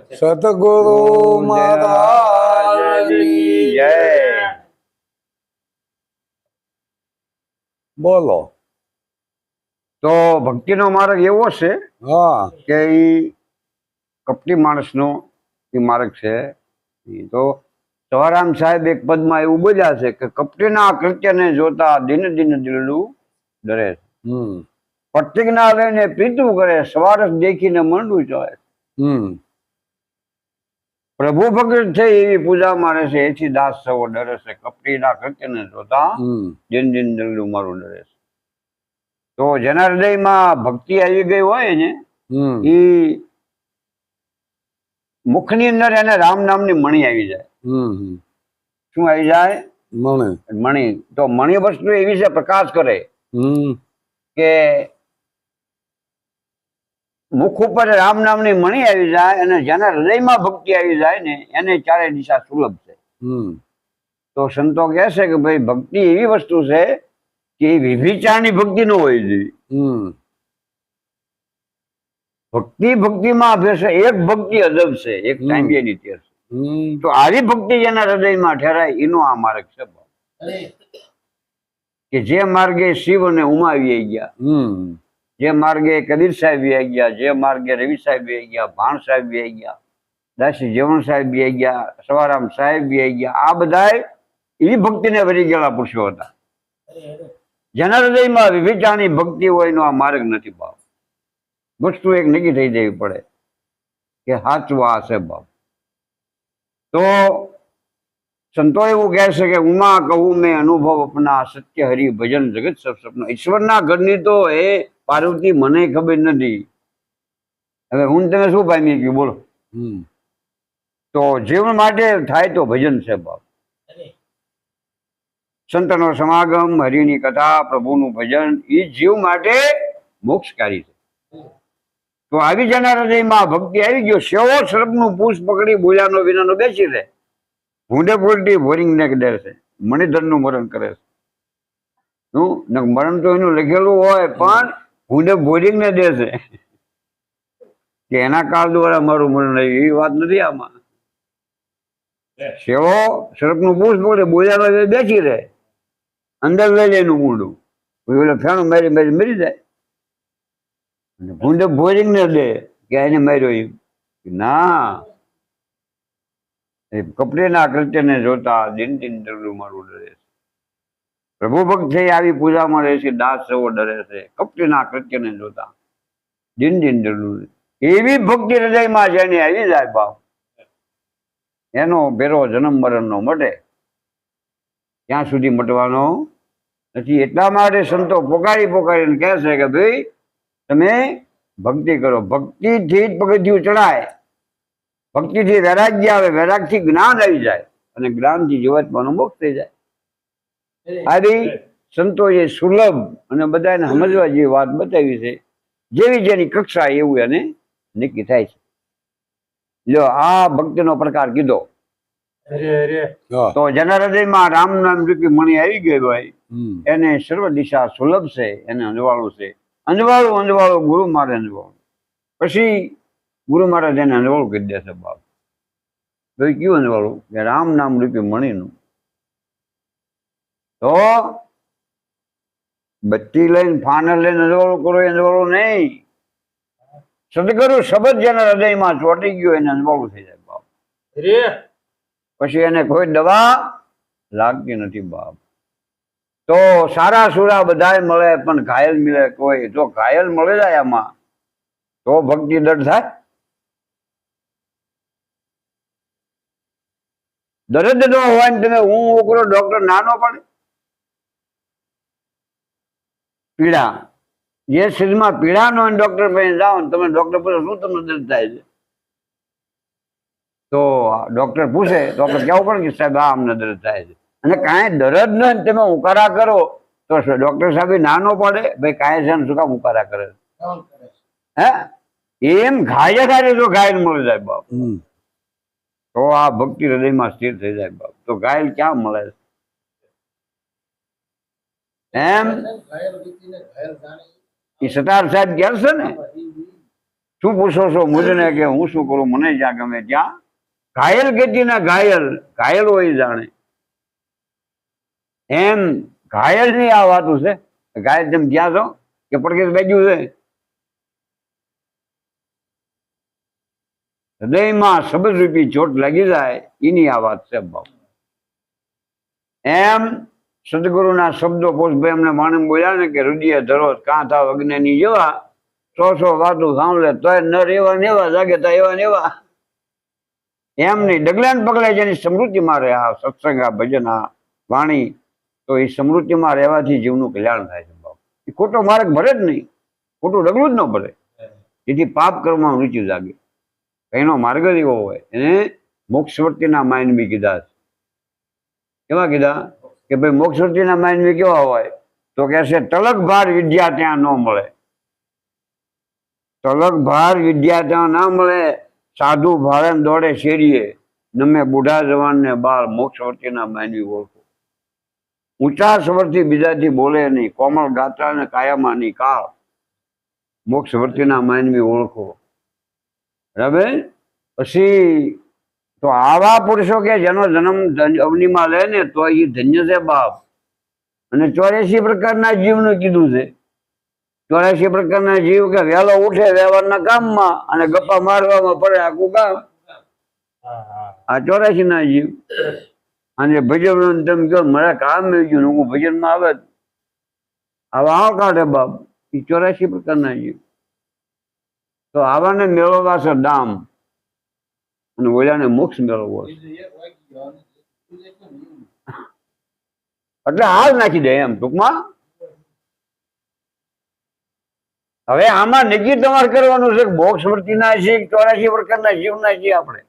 સતગુરુ મહારાજની જય. બોલો. તો ભક્તિનો માર્ગ એવો છે હા. કે કપટી માણસનો નો માર્ગ છે. તો સવારામ સાહેબ એક પદમાં એવું બોલ્યા છે કે કપટીના કૃત્યને જોતા દિન દિન દિલડું ડરે હમ. પ્રતિજ્ઞા લઈને પીતું કરે સવાર દેખીને મંડું હમ. પ્રભુ ભગત છે એવી પૂજા મારે છે એથી દાસ સવો ડરે છે. કપટીના કૃત્યને જોતા દિન દિન દિલડું મારું ડરે છે. તો જેના હૃદયમાં ભક્તિ આવી ગઈ હોય ને એ મુખની અંદર એને રામ નામની મણી આવી જાય. શું આવી જાય? મણી. મણી. તો મણી વસ્તુ એવી છે પ્રકાશ કરે કે મુખ ઉપર રામ નામની મણી આવી જાય અને જેના હૃદયમાં ભક્તિ આવી જાય ને એને ચારે દિશા સુલભ છે. તો સંતો કહે છે કે ભાઈ ભક્તિ એવી વસ્તુ છે કે એ વિભિચારની ભક્તિ ન હોય જોઈએ ભક્તિ ભક્તિમાં અભ્યાસ એક ભક્તિ અદબ છે એક ટાઈમ ટાઈમિયાની તે છે. તો આવી ભક્તિ જેના હૃદયમાં ઠેરાય એનો આ માર્ગ છે કે જે માર્ગે શિવ અને ઉમા આવી ગયા. હમ. જે માર્ગે કબીર સાહેબ આવી ગયા, જે માર્ગે રવિ સાહેબ આવી ગયા, ભાણ સાહેબ આવી ગયા, દાસી જીવણ સાહેબ આવી ગયા, સવારામ સાહેબ આવી ગયા, આ બધા એ ભક્તિને વરી ગયેલા પુરુષો હતા. જેના હૃદયમાં વિવિધાની ભક્તિ હોય આ માર્ગ નથી બાપ. વસ્તુ એક નક્કી થઈ જવી પડે કે સાચું આ છે ભાવ તો સંતો એવું કહે છે કે ઉમા કહું, મેં અનુભવ અપના સત્ય હરિ ભજન જગત સપ સપના. ઈશ્વરના ઘરની તો એ પાર્વતી મને ખબર નથી. હવે હું તમે શું પામી ગયું બોલો. તો જીવન માટે થાય તો ભજન છે બાપ. સંતનો સમાગમ હરિની કથા પ્રભુનું ભજન એ જીવ માટે મોક્ષકારી છે. તો આવી જનાર હૃદયમાં ભક્તિ આવી ગયો સેવો સર્પનું પૂછ પકડી બોલ્યાનો વિનાનો બેસી રહે. ભૂંડે ફૂલટી બોરિંગ ને ડર છે. મણિધરનું મરણ કરે છે. શું મરણ તો એનું લખેલું હોય પણ ભૂંડે બોરિંગ ને દે છે કે એના કાળ દ્વારા મારું મરણ આવ્યું, એવી વાત નથી આમાં. સેવો સરપનું પૂછ પકડે બોલ્યા બેસી રહે. અંદર લઈ લે એનું મૂંડું. ઓલો ફેણું મારી મારી મરી જાય. અને ભૂંડે બોરિંગ ને દે કે એને માર્યો એમ. ના. એ કપડેના કૃત્યને જોતા દિન દિન ડરલું મારું ડરે પ્રભુ ભક્ત આવી પૂજામાં રહે છે, દાસ સવો ડરે છે, કપટીના કૃત્યને જોતા. દિન દિન જરૂર. એવી ભક્તિ હૃદયમાં જેને આવી જાય બાપ. એનો ભેરો જન્મ મરણનો મટે. ત્યાં સુધી મટવાનો? નથી એટલા માટે સંતો પોકારી પોકારીને કહે છે કે ભાઈ, તમે ભક્તિ કરો. ભક્તિથી જ પગથિયું ચડાય. ભક્તિથી વૈરાગ્ય આવે, વૈરાગથી જ્ઞાન આવી જાય. અને જ્ઞાનથી જીવાત્માનો મોક્ષ થઈ જાય. આવી સંતોએ સુલભ અને બધાને સમજવા જેવી વાત બતાવી છે. જેવી જેની કક્ષા એવું એને નક્કી થાય છે. જો આ ભક્તિનો પ્રકાર કીધો. તો જેના હૃદયમાં રામ નામ રૂપી મણી આવી ગઈ હોય એને સર્વ દિશા સુલભ છે એને અંજવાળું છે. અંજવાળું અંજવાળું ગુરુ મારે અંજવાળું. પછી ગુરુ મહારાજ એને અંજવાળું કરી દેશે બાપ. તો એ કયું અંજવાળું? કે રામ નામ રૂપી મણીનું. તો બત્તી લઈને ફાનર લઈને અંજવાળું કરો અંજવાળું નહીં. સદગુરુ શબ્દ જેના હૃદયમાં ચોંટી ગયો એને અંજવાળું થઈ જાય બાપ. પછી એને કોઈ દવા લાગતી નથી બાપ. તો સારા સુરા બધાય મળે પણ ઘાયલ મળે કોઈ. તો ઘાયલ મળે જાય આમાં. તો ભક્તિ દર્દ થાય. દર્દ ન હોય ને તમે હું ઓકરો ડોક્ટર નાનો પડે. પીડા. જે શરીરમાં પીડા નો ડોક્ટર પાસે જાઓ ને તમે ડોક્ટર પૂછો શું તમને દર્દ થાય છે? તો ડોક્ટર પૂછે તો આપણે કહેવું પડે કે સાહેબ આ અમને દર્દ થાય છે. અને કાંઈ દર્દ ન હોય તમે ઉકારા કરો તો ડોક્ટર સાહેબ ના ન પડે ભાઈ કાંઈ છે શું કામ ઉકારા કરે? હે? એમ ઘાયે ઘાયે જો ઘાયલ મળી જાય બાપ. તો આ ભક્તિ હૃદયમાં સ્થિર થઈ જાય બાપ. તો ઘાયલ ક્યાં મળે? છે? એમ? એ સતાર સાહેબ કહે છે ને? શું પૂછો છો મુજને કે હું શું કરું? મને જ્યાં ગમે ત્યાં. ઘાયલ ગતિના ઘાયલ. ઘાયલ હોય ઈ જાણે. એમ ઘાયલની આ વાતું છે? ઘાયલ તેમ જ્યાં છો? કે પડકે બેજ્યું છે? હૃદયમાં શબ્દ રૂપી ચોટ લાગી જાય એની આ વાત છે ભાવ એમ સદગુરુના શબ્દો પોષભાઈ અમને માણસ બોલ્યા ને કે હૃદય ધરો કાંથા જેવા? સો સો વાતો સાંભળે, તોય નર એવા ને જાગે તા એવા ને એવા. એમ નહીં ડગલા ને પગલે જેની સમૃદ્ધિમાં રહે આ સત્સંગ, આ ભજન, આ વાણી. તો એ સમૃદ્ધિમાં રહેવાથી જીવનું કલ્યાણ થાય છે એ ખોટો માર્ગ ભરે જ નહીં. ખોટું ડગલું જ ન ભરે. જેથી પાપ કર્મમાં રુચિ જાગે. એનો માર્ગ જ એવો હોય. એને મોક્ષવર્તીના માઇન્ડ કીધા છે. એવા કીધા? કે ભાઈ મોક્ષવર્તીના માનવી કેવા હોય? તો કે છે, તલક ભાર વિદ્યા ત્યાં ન મળે. તલક ભાર વિદ્યા ત્યાં ના મળે. સાધુ ભારે દોડે શેરીએ. નમે બુઢા જવાન ને બાળ મોક્ષવર્તીના માનવી ઓળખો. ઊંચા સ્વરથી બીજાથી બોલે નહીં. કોમળ ગાત્રા ને કાયામાં નહીં. કાળ. મોક્ષવર્તીના માનવી ઓળખો. બરાબર? પછી તો આવા પુરુષો કે જેનો જન્મ અવનીમાં લે ને, તો એ ધન્ય છે બાપ. અને ચોર્યાસી પ્રકારના જીવનું કીધું છે. ચોર્યાસી પ્રકારના જીવ કે વહેલો ઉઠે વ્યવહારના કામમાં અને ગપ્પા મારવામાં પડે આખું કામ આ ચોરાશી ના જીવ. અને ભજન તમે કહો મારા કામ મેં હું ભજનમાં આવે. આવા આવ કાઢે બાપ. એ ચોર્યાસી પ્રકારના જીવ. તો આવાને મેળવવા છે દામ અને ઓલાને મોક્ષ મેળવવો એટલે હાલ નાખી દે એમ ટૂંકમાં. હવે આમાં નક્કી તમારે કરવાનું છે મોક્ષ વર્તીના છે ચોરાશી પ્રકારના જીવના છીએ આપણે.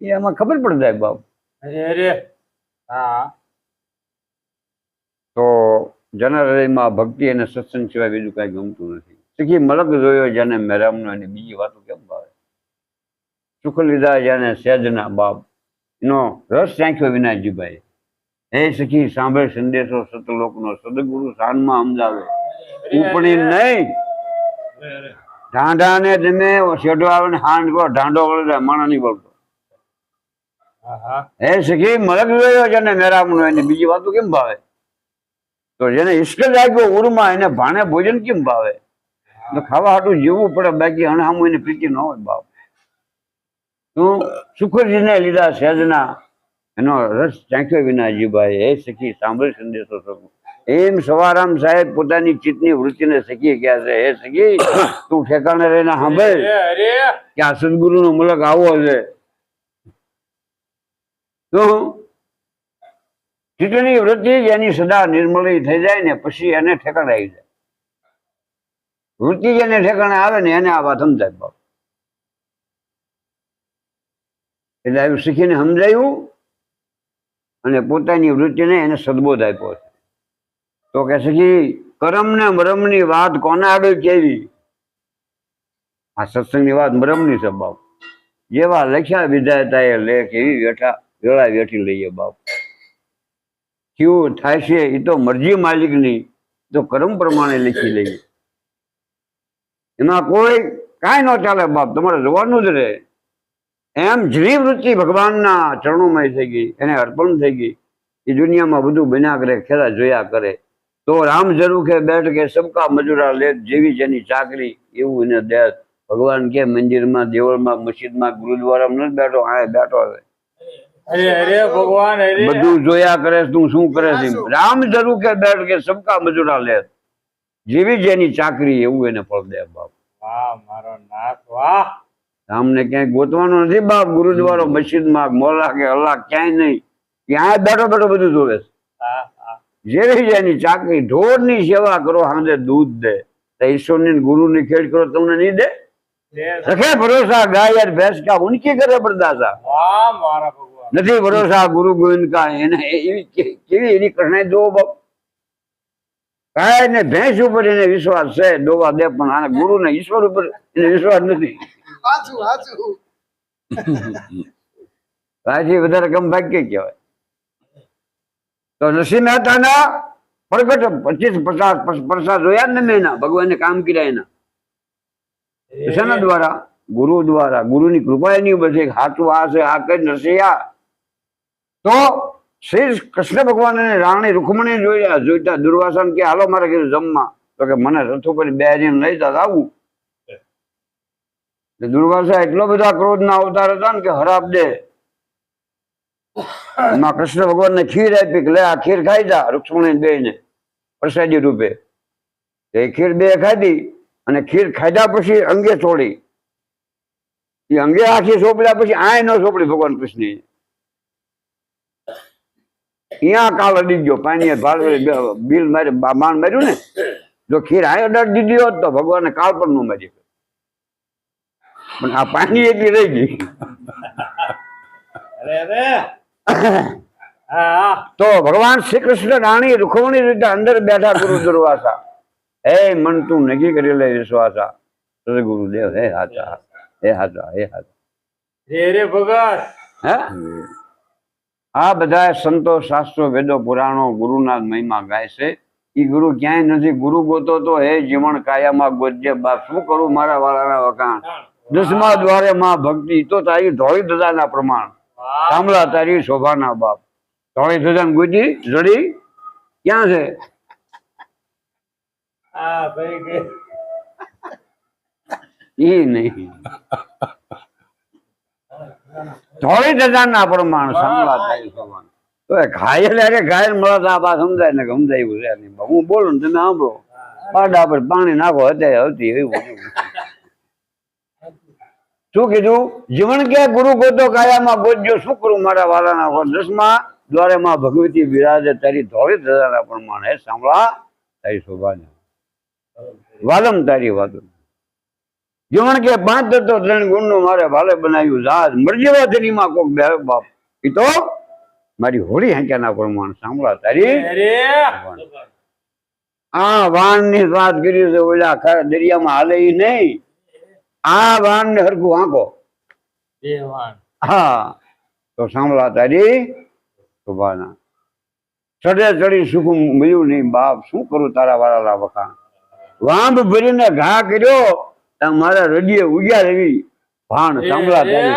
એ આમાં ખબર પડી જાય બાપ. અરે હા. તો જેના હૃદયમાં ભક્તિ અને સત્સંગ સિવાય બીજું કઈ ગમતું નથી. શીખી મલક જોયો જેને મેરામનો અને બીજી વાતો કેમ ભાવે? સુખ લીધા જેને સહેજના બાપ. નો રસ ચાખ્યો વિનાજીભાઈ હે સખી સાંભળે સંદેશો સતલોકનો. સદગુરુ સાનમાં સમજાવે. ઉપણી નહીં. ઢાંઢા ને તમે શેઢો આવે ને હાંડ કરો ઢાંઢો વળે માણા નહીં બોલતો હા સખી મલક જોયો છે ને મેરામનો એને બીજી વાતો કેમ ભાવે? તો જેને ઈશ્ક લાગ્યો ઉરમાં એને ભાણે ભોજન કેમ ભાવે? તો ખાવા હાટું જીવવું પડે બાકી અણહામું એને પ્રીતિ ન હોય બાપ. તું સુખજીને લીધા સહેજના એનો રસ ચાખ્યો વિનાજીભાઈ હે સખી સાંભળ સંદેશો શકું એમ સવારામ સાહેબ પોતાની ચિત્તની વૃત્તિને સખી ગયા છે હે સખી તું ઠેકાણે રહીને સાંભળ. કે આ સદગુરુનો મુલક આવો છે. તો ચિત્તની વૃત્તિ જ એની સદા નિર્મળી થઈ જાય ને પછી એને ઠેકાણે આવી જાય. વૃત્તિ જેને ઠેકાણે આવે ને એને આ વાત સમજાય બાપ એટલે આવ્યું શીખીને સમજાયું અને પોતાની વૃત્તિને એને સદબોધ આપ્યો છે. તો કે શીખી કરમ ને મરમની વાત કોને આગળ કેવી? આ સત્સંગની વાત મરમની છે, બાપ. જેવા લખ્યા વિધાતા એ લેખ એવી વેઠા, વેળા વેઠી લઈએ, બાપ. કેવું થાય છે એ તો મરજી માલિકની, તો કર્મ પ્રમાણે લખી લઈએ. એમાં કોઈ કાંઈ ન ચાલે, બાપ. તમારે જોવાનું જ રહે. એમ જેવી વૃત્તિ ભગવાનના ચરણોમાં થઈ ગઈ એને અર્પણ થઈ ગઈ. એ દુનિયામાં બધું બન્યા કરે ખેલા જોયા કરે. તો રામ જરૂર કે બેઠ કે સબકા મજૂરા લે જેવી જેની ચાકરી એવું એને દે. ભગવાન કે મંદિરમાં દેવળમાં મસ્જિદમાં ગુરુદ્વારામાં નથી બેઠો આ બેઠો અરે બધું જોયા કરે તું શું કરે છે રામ જરૂર કે બેઠ કે સબકા મજૂરા લે. જેવી જેની ચાકરી એવું એને ફળ દે બાપ. વાહ મારો નાથ વાહ. રામને ક્યાંય ગોતવાનું નથી. બાપ ગુરુદ્વારો મસ્જિદમાં મોલા કે અલ્લાહ ક્યાંય નહીં. ત્યાં બેઠો બેઠો બધું જોવે છે. જેવી જેની ચાકરી ઢોરની સેવા કરો સાંજે દૂધ દે. તો ઈશ્વરની ગુરુની ખેડ કરો તમને નહીં દે. રખે ભરોસા ગાય યાર ભેંસ કા ઉનકી કરે બરદાસા. નથી ભરોસા ગુરુ ગોવિંદ કા એને એવી કેવી એની કઠણાઈ દો બાપ. ગાય ને ભેંસ ઉપર એને વિશ્વાસ છે દોવા દે પણ આને ગુરુ ને ઈશ્વર ઉપર એને વિશ્વાસ નથી. હાચું હાચું. રાજી વધારે કમ ભાગ્ય કહેવાય. તો નરસિંહ મહેતાના પ્રગટ પચીસ પ્રસાદ પ્રસાદ જોયા ને મેં એના. ભગવાને કામ કર્યા એના. શેના દ્વારા? ગુરુ દ્વારા. ગુરુની કૃપા એની ઉપર છે કે આ છે આ કઈ નરસિંહ. આ તો શ્રી કૃષ્ણ ભગવાન અને રાણી રૂકમણી જોયા જોઈતા દુર્વાસન કે હાલો મારે કીધું જમવા. તો કે મને રથ ઉપર બે લઈ જતા આવું. દુર્વાસા એટલો બધા ક્રોધના અવતાર હતા ને કે હરાબ દે. એમાં કૃષ્ણ ભગવાનને ખીર આપી લે, આ ખીર ખાઈ જા રૂક્ષ્મણી બે ને પ્રસાદી રૂપે. એ ખીર બે ખાધી અને ખીર ખાધા પછી અંગે છોડી. એ અંગે આખી સોંપડ્યા પછી આય ન સોંપડી ભગવાન કૃષ્ણ અહીંયા કાલ અડી ગયો પાણી ભાડ બિલ મારે બાણ માર્યું ને, જો ખીર આય અડાડ દીધી હોત તો ભગવાને કાલ પણ ન મારી પણ આ પાણી એટલી રહી ગઈ. તો ભગવાન શ્રી કૃષ્ણ રાણી રૂખવણી રીતે અંદર બેઠા ગુરુ દુર્વાસા હે મન તું નક્કી કરી લે વિશ્વાસા ગુરુદેવ હે હાચા હે હાચા હે હાચા રે રે ભગત. હે? આ બધા સંતો શાસ્ત્રો વેદો પુરાણો ગુરુના મહિમા ગાય છે. ઈ ગુરુ ક્યાંય નથી. ગુરુ ગોતો તો હે જીવન કાયામાં ગોજ્ય બાપ શું કરું મારા વાળાના વખાણ? દસમા દ્વારે માં ભક્તિ તો તારી ધોળી ધજાના પ્રમાણ. સાંભળા તારી શોભાના બાપ. ધોળી ધજા ગુજી જડી ક્યાં છે? ઈ નહીં. ધોળી ધજાના પ્રમાણ સાંભળા તારી શોભાના. તો ઘાયલ અરે ઘાયલ મળે આ બા સમજાય ને સમજાયું છે હું બોલું ને તમે સાંભળો. પાડા પર પાણી નાખો અત્યારે આવતી એવું શું કીધું? જીવન કે ગુરુ ગોતો કાયામાં ગોજ્યો શું કરું મારા વાલાના વર દસમા? દ્વારે માં ભગવતી બિરાજે તારી ધોળી ધજાના પ્રમાણ સાંભળા તારી શોભાને. વાલમ તારી વાતો. જીવન કે પાંચ તત્વ ત્રણ ગુણનું મારે ભાલે બનાવ્યું જહાજ મરજીવા તેનીમાં કોક બે બાપ. એ તો મારી હોળી હાંક્યાના પ્રમાણ સાંભળા તારી આ વાનની વાત કરી છે ઓલા દરિયામાં હાલે નહીં. આ વાન ને હરખું આંકો હા તો સાંભળા તારી શોભાના. ચડે ચડી સુખું મળ્યું નહીં બાપ શું કરું તારા વાળા વખાણ? વાંભ ભરીને ઘા કર્યો મારા રડીએ ઉગ્યા રવી ભાણ સાંભળા તારી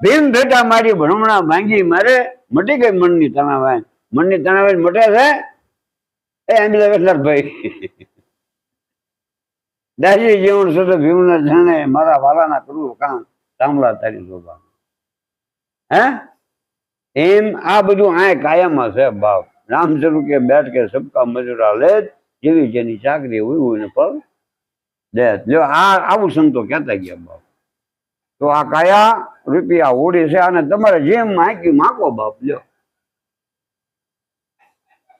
ભીમ ભેટા મારી ભ્રમણા ભાંગી મારે મટી ગઈ મનની તણાવાય. મનની તણાવાય મટે છે? એ એમ્બ્યુલન્સ ભાઈ. દાસી જીવન સતત ભીમના જાણે મારા વાલાના કરવું કામ સાંભળા તારી શોભા. હે? એમ આ બધું આ કાયમ છે બાપ. રામચંદ્ર કે બેઠ કે સબકા મજૂરા લે જેવી જેની ચાકરી હોય હોય પર દે જો. આ આવું સંતો કહેતા ગયા બાપ. તો આ કાયા રૂપિયા ઓડી છે અને તમારે જેમ માકી માગો બાપ, લ્યો.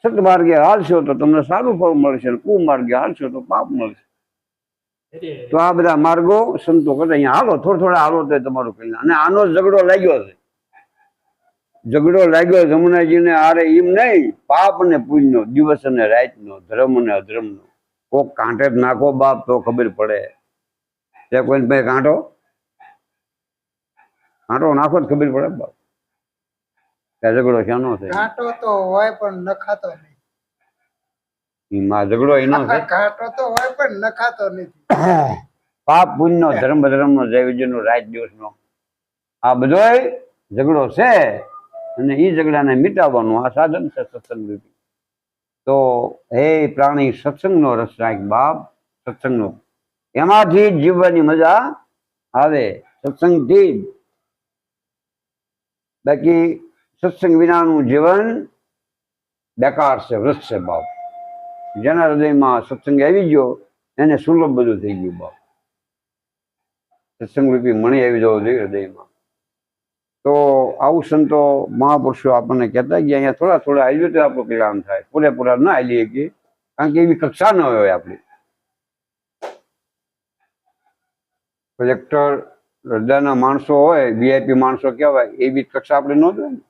સતમાર્ગે હાલશો તો તમને સારું ફળ મળશે કુ કુમાર્ગે હાલશો તો પાપ મળશે. તો આ બધા માર્ગો સંતો કરતા અહીંયા હાલો થોડા થોડા હાલો તો તમારું કલ્યાણ અને આનો ઝઘડો લાગ્યો છે. ઝઘડો લાગ્યો જમુનાજીને આરે એમ નહીં પાપ ને પુણ્યનો દિવસ અને રાતનો ધર્મ અને અધર્મનો. કોક કાંટે નાખો બાપ તો ખબર પડે. તે કોઈ ભાઈ કાંટો કાંટો નાખો જ ખબર પડે બાપ. કે ઝઘડો શાનો છે કાંટો તો હોય પણ નખાતો નહીં. માં ઝઘડો એનો છે. ઘાટો તો હોય પણ નખાતો નથી. પાપ પુણ્યનો ધર્મ ધર્મનો જયવિજયનો રાત દિવસનો. આ બધોય ઝઘડો છે અને એ ઝઘડાને મિટાવવાનું આ સાધન છે સત્સંગ રૂપી. તો હે પ્રાણી સત્સંગનો રસ રાખ બાપ સત્સંગનો. એમાંથી જ જીવવાની મજા આવે સત્સંગથી જ. બાકી સત્સંગ વિનાનું જીવન બેકાર છે વૃક્ષ છે બાપ. જેના હૃદયમાં સત્સંગ આવી ગયો એને સુલભ બધું થઈ ગયું બાપ. સત્સંગ રૂપી મણી આવી જવો જોઈએ હૃદયમાં. તો આવું સંતો મહાપુરુષો આપણને કહેતા ગયા, અહીંયા થોડા થોડા આવી તો આપણું કલ્યાણ થાય. પૂરેપૂરા ના આવી કે, કારણ કે એવી કક્ષા ન હોય આપણી. કલેક્ટર હૃદયના માણસો હોય વીઆઈપી માણસો કહેવાય, એવી કક્ષા આપણે ન જોઈએ.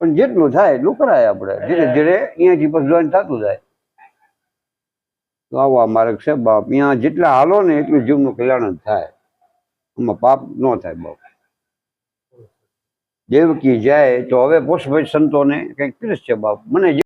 પણ જેટલું થાય એટલું કરાય આપણે. ધીરે ધીરે અહીંયાથી પછી જોઈન થતું જાય. તો આવો માર્ગ છે, બાપ અહીંયા જેટલા હાલો ને એટલું જીવનું કલ્યાણ જ થાય. આમાં પાપ ન થાય, બાપ. દેવકી જાય તો હવે પોષભાઈ સંતોને કંઈક પીરસ છે બાપ. મને